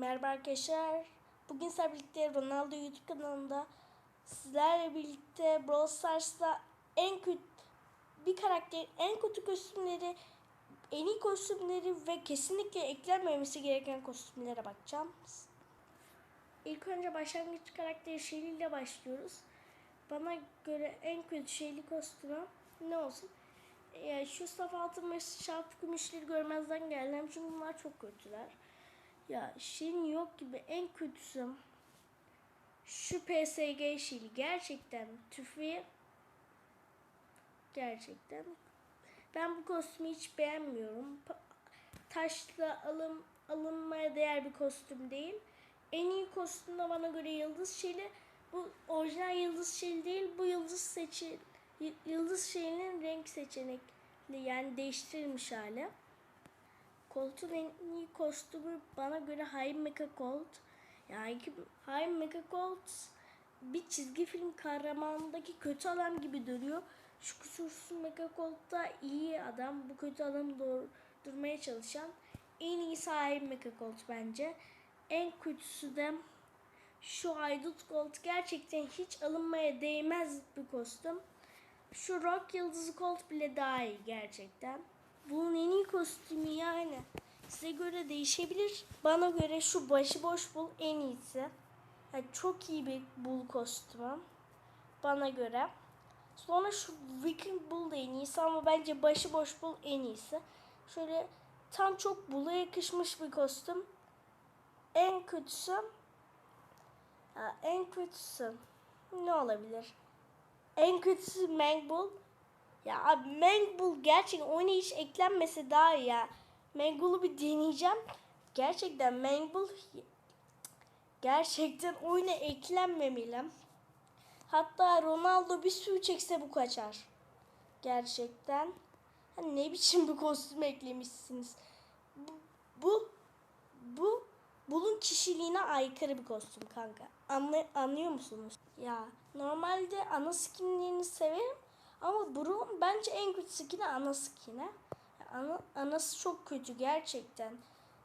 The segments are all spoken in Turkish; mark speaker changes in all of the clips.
Speaker 1: Merhaba arkadaşlar. Bugün sizlerle birlikte Ronaldo YouTube kanalında sizlerle birlikte Brawl Stars'ta en kötü bir karakterin en kötü kostümleri, en iyi kostümleri ve kesinlikle eklenmemesi gereken kostümlere bakacağım. İlk önce başlangıç karakteri Shelly ile başlıyoruz. Bana göre en kötü Shelly kostümü ne olsun? Ya şu saf altın ve şaf gümüşleri görmezden geldim çünkü bunlar çok kötüler. Ya şeyin yok gibi en kötüsü şu PSG şili gerçekten tüfeği gerçekten ben bu kostümü hiç beğenmiyorum. Taşla alım alınmaya değer bir kostüm değil. En iyi kostüm de bana göre yıldız şeli. Bu orijinal yıldız şeli değil. Bu yıldız seçi yıldız şelinin renk seçenekli yani değiştirilmiş hali. Colt'un en iyi kostümü bana göre High Mecha Colt. Yani High Mecha Colt bir çizgi film kahramanındaki kötü adam gibi duruyor. Şu kusursuz Mecha Colt da iyi adam. Bu kötü adamı doğru durmaya çalışan en iyisi High Mecha Colt bence. En kötüsü de şu Haydut Colt gerçekten hiç alınmaya değmez bir kostüm. Şu Rock Yıldızı Colt bile daha iyi gerçekten. Bunun en iyi kostümü yani. Size göre değişebilir. Bana göre şu başıboş bul en iyisi. Yani çok iyi bir bul kostümü. Bana göre. Sonra şu Viking Bull da en iyisi ama bence başıboş bul en iyisi. Şöyle tam çok bula yakışmış bir kostüm. En kötüsü en kötüsü ne olabilir? En kötüsü Mangball. Ya abi Mangball gerçekten oyuna hiç eklenmese daha iyi ya. Mangball'u bir deneyeceğim. Gerçekten Mangball gerçekten oyuna eklenmemeli. Hatta Ronaldo bir sürü çekse bu kaçar. Gerçekten. Ha, ne biçim bir kostüm eklemişsiniz. Bu, bu, bu bunun kişiliğine aykırı bir kostüm kanka. Anlay anlıyor musunuz? Ya normalde ana skinlerini severim ama Brown bence en kötü skini ana skini. Ana, anası çok kötü gerçekten.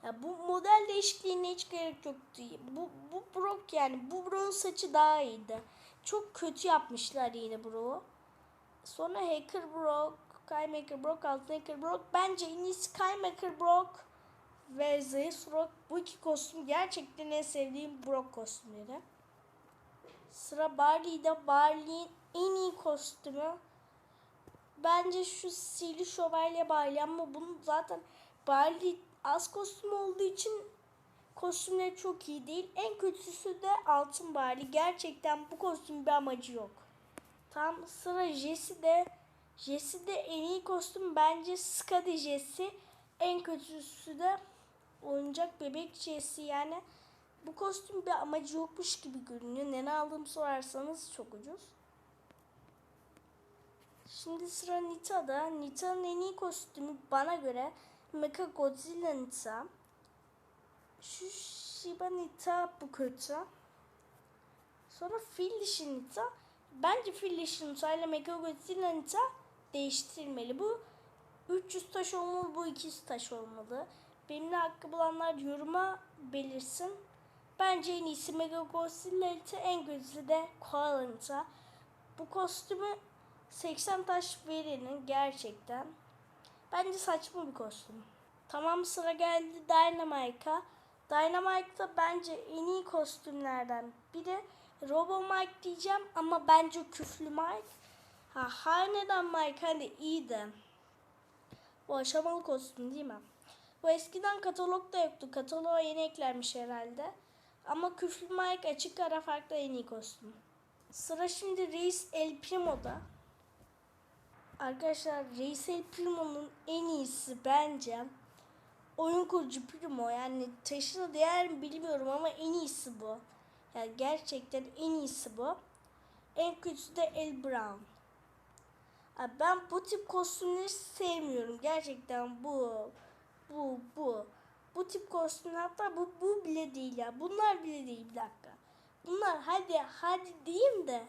Speaker 1: Ya bu model değişikliğine hiç gerek yoktu. Bu bu Brock yani bu Brock'un saçı daha iyiydi. Çok kötü yapmışlar yine Brock'u. Sonra Hacker Brock, Skymaker Brock, Altmaker Brock. Bence en iyisi Skymaker Brock ve Zeus Rock. Bu iki kostüm gerçekten en sevdiğim Brock kostümleri. Sıra Barley'de. Barley'in en iyi kostümü. Bence şu Sihirli Şövalye Barley ama bunun zaten Barley az kostüm olduğu için kostümleri çok iyi değil. En kötüsü de Altın Barley. Gerçekten bu kostümün bir amacı yok. Tam sıra Jesse'de. Jesse'de en iyi kostüm bence Skadi Jesse. En kötüsü de oyuncak bebek Jesse yani. Bu kostüm bir amacı yokmuş gibi görünüyor. Neden aldığımı sorarsanız çok ucuz. Şimdi sıra Nita'da. Nita'nın en iyi kostümü bana göre Mecha Godzilla Nita. Şu Shiba Nita bu kötü. Sonra Fil dişi Nita. Bence Fil dişi Nita ile Mecha Godzilla Nita değiştirilmeli. Bu 300 taş olmalı, bu 200 taş olmalı. Benimle hakkı bulanlar yoruma belirsin. Bence en iyisi Mega Godzilla Nita, en kötüsü de Koala Nita. Bu kostümü 80 taş verinin gerçekten. Bence saçma bir kostüm. Tamam sıra geldi Dynamite'a. Dynamite'da bence en iyi kostümlerden biri Robo Mike diyeceğim ama bence küflü Mike. Ha hanedan Mike hani iyi de. Bu aşamalı kostüm değil mi? Bu eskiden katalogda yoktu. Kataloğa yeni eklenmiş herhalde. Ama küflü Mike açık ara farklı en iyi kostüm. Sıra şimdi Reis El Primo'da. Arkadaşlar Reis El Primo'nun en iyisi bence oyun kurucu Primo yani taşına değer mi bilmiyorum ama en iyisi bu. Yani gerçekten en iyisi bu. En kötüsü de El Brown. Abi ben bu tip kostümleri sevmiyorum. Gerçekten bu, bu, bu. Bu tip kostümler hatta bu, bu bile değil ya. Bunlar bile değil bir dakika. Bunlar hadi hadi diyeyim de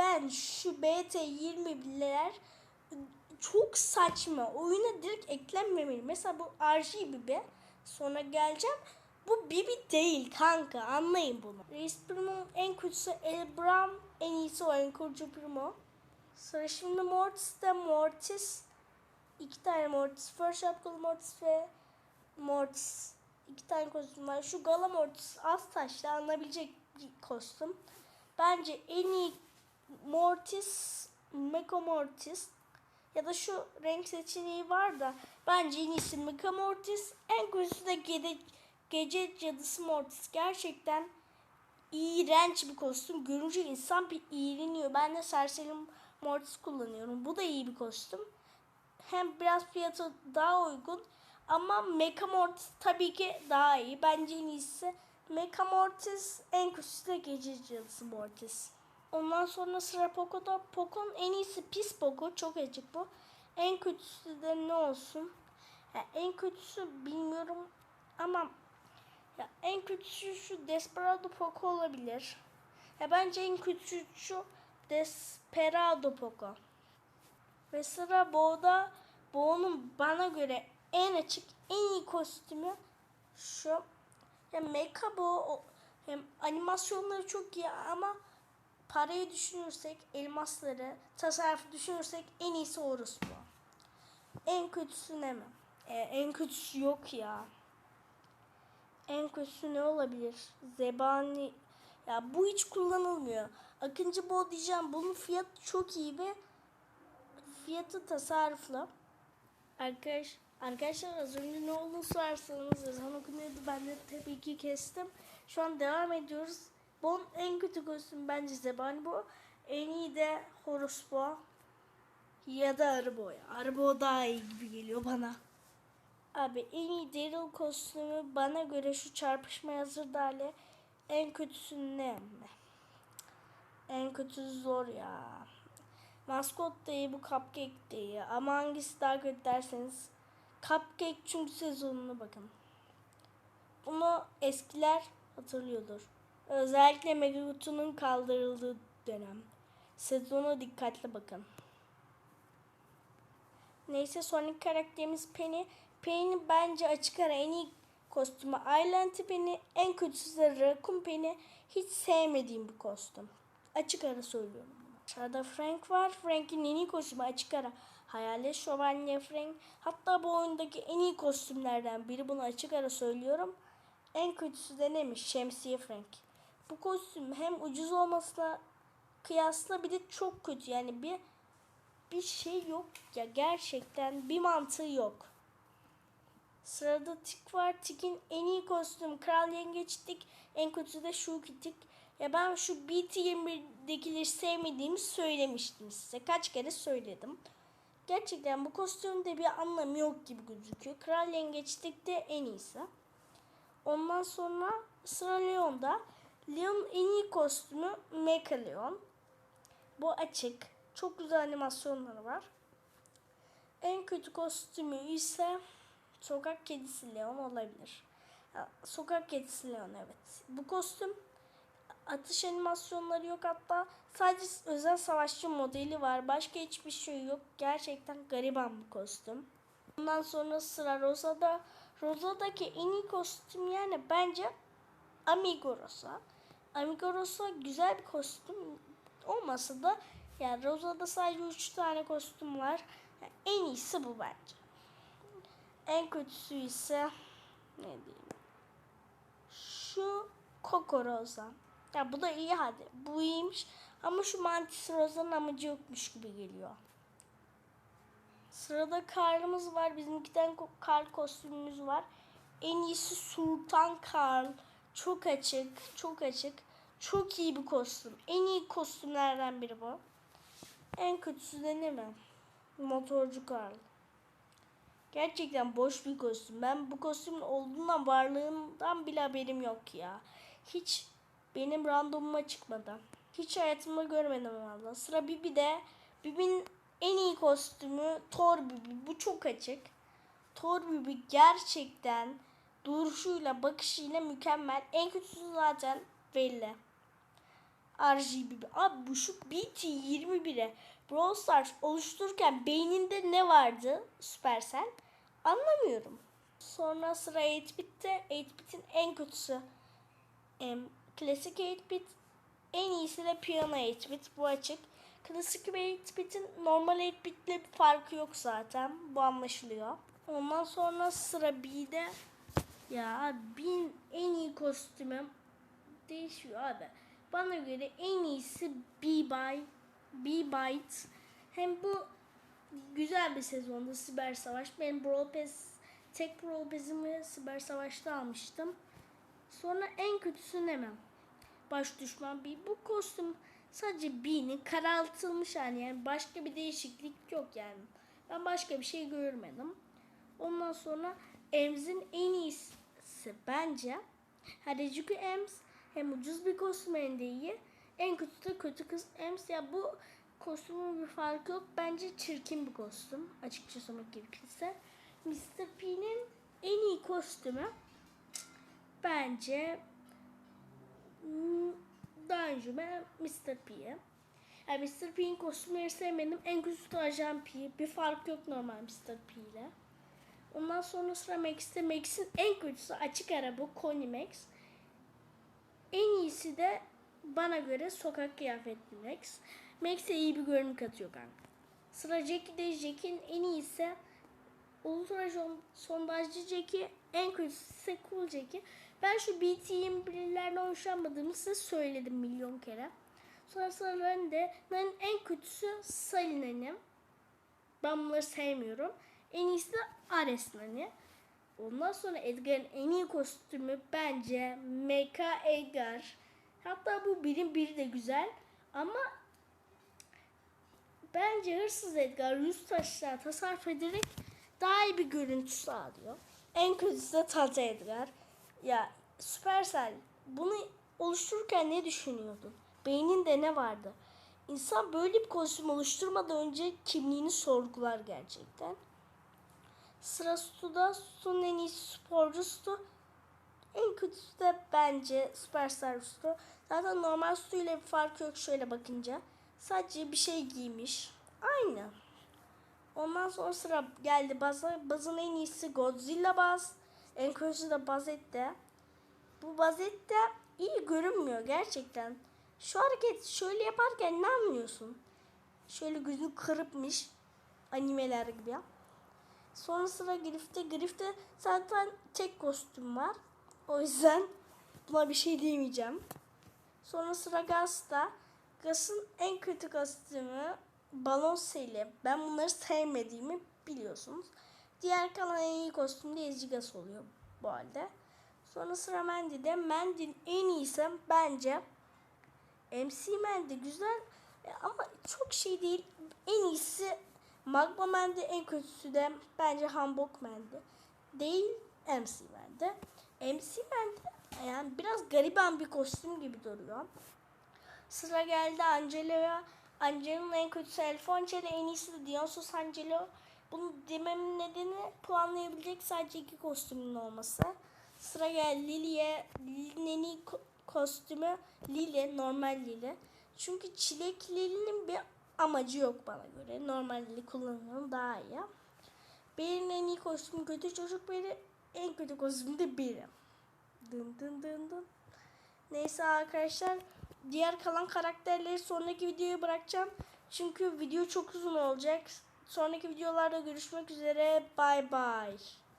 Speaker 1: ben şu BT20'ler çok saçma. Oyuna direkt eklenmemeli. Mesela bu RGB sonra geleceğim. Bu Bibi değil kanka anlayın bunu. Reis Primo'nun en kötüsü El Brown, en iyisi o en kurucu Primo. Sıra şimdi Mortis'te Mortis. iki tane Mortis. First şapkalı Mortis ve Mortis. İki tane kostüm var. Şu Gala Mortis az taşla alınabilecek bir kostüm. Bence en iyi Mortis, Mecha Mortis ya da şu renk seçeneği var da bence en iyisi Mecha. En kötüsü de gece, gece cadısı Mortis. Gerçekten iğrenç bir kostüm. Görünce insan bir iğreniyor. Ben de Serseri Mortis kullanıyorum. Bu da iyi bir kostüm. Hem biraz fiyatı daha uygun ama Mecha Mortis tabii ki daha iyi. Bence en iyisi Mecha Mortis, en kötüsü de Gece Cadısı Mortis. Ondan sonra sıra Poco'da. Poco'nun en iyisi Pis Poco. Çok acık bu. En kötüsü de ne olsun? Ya en kötüsü bilmiyorum ama ya en kötüsü şu Desperado Poco olabilir. Ya bence en kötüsü şu Desperado Poco. Ve sıra Bo'da. Bo'nun bana göre en açık, en iyi kostümü şu. Ya Mecha Bo hem animasyonları çok iyi ama parayı düşünürsek, elmasları, tasarrufu düşünürsek en iyisi Horus bu. En kötüsü ne mi? Ee, en kötüsü yok ya. En kötüsü ne olabilir? Zebani. Ya bu hiç kullanılmıyor. Akıncı Bo diyeceğim. Bunun fiyatı çok iyi ve fiyatı tasarruflu. Arkadaş, arkadaşlar az önce ne olduğunu sorarsanız ezan okunuyordu. Ben de tabii ki kestim. Şu an devam ediyoruz. Bon en kötü kostüm bence Zebani bu. En iyi de Horus bu. Ya da Arıbo ya. Arıbo daha iyi gibi geliyor bana. Abi en iyi Daryl kostümü bana göre şu çarpışma hazır hali. En kötüsü ne? En kötüsü zor ya. Maskot da iyi bu Cupcake de iyi. Ama hangisi daha kötü derseniz Cupcake çünkü sezonuna bakın. Bunu eskiler hatırlıyordur. Özellikle Megagutu'nun kaldırıldığı dönem. Sezona dikkatli bakın. Neyse sonraki karakterimiz Penny. Penny bence açık ara en iyi kostümü. Island Penny en kötüsü de Raccoon Penny. Hiç sevmediğim bir kostüm. Açık ara söylüyorum. Aşağıda Frank var. Frank'in en iyi kostümü açık ara. Hayalet Şövalye Frank. Hatta bu oyundaki en iyi kostümlerden biri. Bunu açık ara söylüyorum. En kötüsü de neymiş? Şemsiye Frank. Bu kostüm hem ucuz olmasına kıyasla bir de çok kötü. Yani bir bir şey yok ya gerçekten bir mantığı yok. Sırada Tik var. Tik'in en iyi kostümü Kral Yengeç Tik. En kötüsü de Shuki Tik. Ya ben şu BT21'dekileri sevmediğimi söylemiştim size. Kaç kere söyledim. Gerçekten bu kostümde bir anlamı yok gibi gözüküyor. Kral Yengeç Tik de en iyisi. Ondan sonra sıra Leon'da. Leon'un en iyi kostümü Mecha Leon. Bu açık. Çok güzel animasyonları var. En kötü kostümü ise sokak kedisi Leon olabilir. Sokak kedisi Leon evet. Bu kostüm atış animasyonları yok hatta sadece özel savaşçı modeli var. Başka hiçbir şey yok. Gerçekten gariban bir kostüm. Ondan sonra sıra Rosa'da. Rosa'daki en iyi kostüm yani bence Amigo Rosa. Amigo Rosa güzel bir kostüm olmasa da yani Rosa'da sadece 3 tane kostüm var. Yani en iyisi bu bence. En kötüsü ise ne diyeyim? Şu Coco Rosa. Ya bu da iyi hadi. Bu iyiymiş. Ama şu Mantis Rosa'nın amacı yokmuş gibi geliyor. Sırada Karl'ımız var. Bizim iki tane ko- Karl kostümümüz var. En iyisi Sultan Karl. Çok açık, çok açık. Çok iyi bir kostüm. En iyi kostümlerden biri bu. En kötüsü de ne mi? Motorcu Karl. Gerçekten boş bir kostüm. Ben bu kostümün olduğundan varlığından bile haberim yok ya. Hiç benim randomuma çıkmadı. Hiç hayatımda görmedim valla. Sıra Bibi'de. Bibi'nin en iyi kostümü Thor Bibi. Bu çok açık. Thor Bibi gerçekten duruşuyla bakışıyla mükemmel. En kötüsü zaten belli. RGB. Abi bu şu BT 21'e Brawl Stars oluştururken beyninde ne vardı Supercell? Anlamıyorum. Sonra sıra 8-Bit'te. 8-Bit'in en kötüsü em, klasik 8-bit. En iyisi de piyano 8-bit. Bu açık. Klasik 8-bit'in normal 8-bit'le bir farkı yok zaten. Bu anlaşılıyor. Ondan sonra sıra B'de. Ya bin en iyi kostümüm değişiyor abi. Bana göre en iyisi B-Byte. B-Byte. Hem bu güzel bir sezonda Siber Savaş. Ben Brawl Pass, tek Brawl Pass'imi Siber Savaş'ta almıştım. Sonra en kötüsü ne mi? Baş düşman bir. Bu kostüm sadece B'nin karaltılmış hali yani başka bir değişiklik yok yani. Ben başka bir şey görmedim. Ondan sonra Ems'in en iyisi bence Harajuku Ems hem ucuz bir kostüm hem de iyi. En kötü de kötü kız Ems ya bu kostümün bir farkı yok. Bence çirkin bir kostüm. Açıkça söylemek gerekirse. Mr. P'nin en iyi kostümü bence hmm, daha önce ben Mr. P'ye. Yani Mr. P'nin kostümleri sevmedim. En kötüsü de Ajan P. Bir fark yok normal Mr. P ile. Ondan sonra sıra Max'te. Max'in en kötüsü açık ara bu Connie Max. En iyisi de bana göre sokak kıyafetli Max. Max'e iyi bir görünüm katıyor kanka. Sıra Jackie'de Jackie'nin en iyisi Ultra son- sondajcı Jackie en kötüsü ise Cool Jackie. Ben şu BT21'lerden hoşlanmadığımı size söyledim milyon kere. Sonra sıralarında en kötüsü Salina'nın. Ben bunları sevmiyorum. En iyisi Ares Nani. Ondan sonra Edgar'ın en iyi kostümü bence Mecha Edgar. Hatta bu birin biri de güzel. Ama bence Hırsız Edgar yüz taşlar tasarruf ederek daha iyi bir görüntü sağlıyor. En kötüsü de Tata Edgar. Ya Supercell bunu oluştururken ne düşünüyordun? Beyninde ne vardı? İnsan böyle bir kostüm oluşturmadan önce kimliğini sorgular gerçekten. Sıra Stu'da Stu'nun en iyisi sporcu Stu. En kötüsü de bence Superstar Stu. Zaten normal Stu ile bir farkı yok şöyle bakınca. Sadece bir şey giymiş. Aynı. Ondan sonra sıra geldi Baz'a. Baz'ın en iyisi Godzilla Baz. En kötüsü de Bazette. Bu Bazette iyi görünmüyor gerçekten. Şu hareket şöyle yaparken ne anlıyorsun? Şöyle gözünü kırıpmış. Animeler gibi ya. Sonra sıra Griff'te. Griff'te zaten tek kostüm var. O yüzden buna bir şey diyemeyeceğim. Sonra sıra Gas'ta. Gas'ın en kötü kostümü balon seli. Ben bunları sevmediğimi biliyorsunuz. Diğer kalan en iyi kostüm de Ezgi Gas oluyor bu halde. Sonra sıra Mandy'de. Mandy'nin en iyisi bence MC Mandy güzel e, ama çok şey değil. En iyisi Magma Mandy en kötüsü de bence Hanbok Mandy. Değil MC Mandy. MC Mandy yani biraz gariban bir kostüm gibi duruyor. Sıra geldi Angelo'ya. Angelo'nun en kötüsü Elfonce'de en iyisi de Dionysus Angelo. Bunu dememin nedeni puanlayabilecek sadece iki kostümün olması. Sıra geldi Lily'e. Lily'nin en iyi ko- kostümü Lily, normal Lily. Çünkü çilek Lily'nin bir amacı yok bana göre. Normal Lily kullanıyorum daha iyi. Benim en iyi kostümü kötü çocuk biri, en kötü kostümü de biri. Dın dın dın dın. Neyse arkadaşlar diğer kalan karakterleri sonraki videoya bırakacağım. Çünkü video çok uzun olacak. Sonraki videolarda görüşmek üzere. Bye bye.